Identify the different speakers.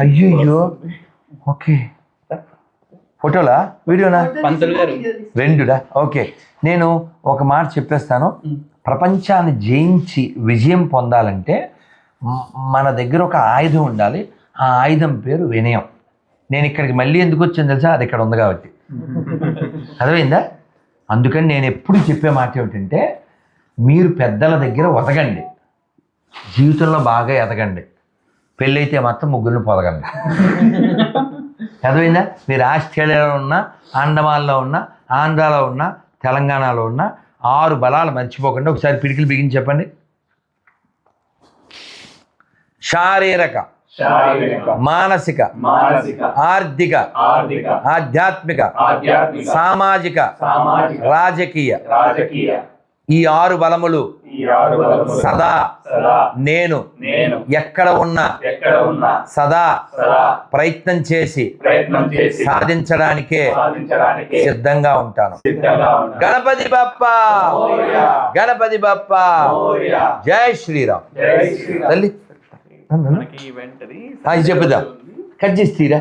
Speaker 1: వస్తుందండి
Speaker 2: అయ్యో. ఓకే. ఫోటోలా? వీడియోనా?
Speaker 1: పంతులు గారు.
Speaker 2: రెండుడా? ఓకే. నేను ఒక మాట చెప్పేస్తాను. ప్రపంచాన్ని జయించి విజయం పొందాలంటే మన దగ్గర ఒక ఆయుధం ఉండాలి. ఆ ఆయుధం పేరు వినయం. నేను ఇక్కడికి మళ్ళీ ఎందుకు వచ్చాను తెలుసా? అది ఇక్కడ ఉంది కాబట్టి. అర్థమైందా? అందుకని నేను ఎప్పుడు చెప్పే మాట ఏమిటంటే మీరు పెద్దల దగ్గర ఒదగండి. జీవితంలో బాగా ఎదగండి. పెళ్ళైతే మాత్రం ముగ్గురిని పొదగండి. అర్థమైందా? మీరు ఆస్ట్రేలియాలో ఉన్నా అండమాన్లో ఉన్నా ఆంధ్రాలో ఉన్నా తెలంగాణలో ఉన్నా ఆరు బలాలు మర్చిపోకుండా. ఒకసారి పిడికిలు బిగించి చెప్పండి. శారీరక మానసిక ఆర్థిక ఆధ్యాత్మిక సామాజిక
Speaker 3: సామాజిక
Speaker 2: రాజకీయ
Speaker 3: రాజకీయ
Speaker 2: ఈ ఆరు బలములు
Speaker 3: ఈ ఆరు బలములు
Speaker 2: సదా
Speaker 3: సదా
Speaker 2: నేను
Speaker 3: నేను
Speaker 2: ఎక్కడ ఉన్నా
Speaker 3: ఎక్కడ ఉన్నా
Speaker 2: సదా
Speaker 3: సదా
Speaker 2: ప్రయత్నం చేసి
Speaker 3: ప్రయత్నం చేసి
Speaker 2: సాధించడానికే
Speaker 3: సాధించడానికి
Speaker 2: సిద్ధంగా ఉంటాను. గణపతి బప్ప!
Speaker 3: మోరియా.
Speaker 2: గణపతి బప్ప!
Speaker 3: మోరియా.
Speaker 2: జై శ్రీరామ్.
Speaker 3: జై శ్రీరామ్.
Speaker 2: తల్లి చెప్పుదా కట్ చేసి తీరా?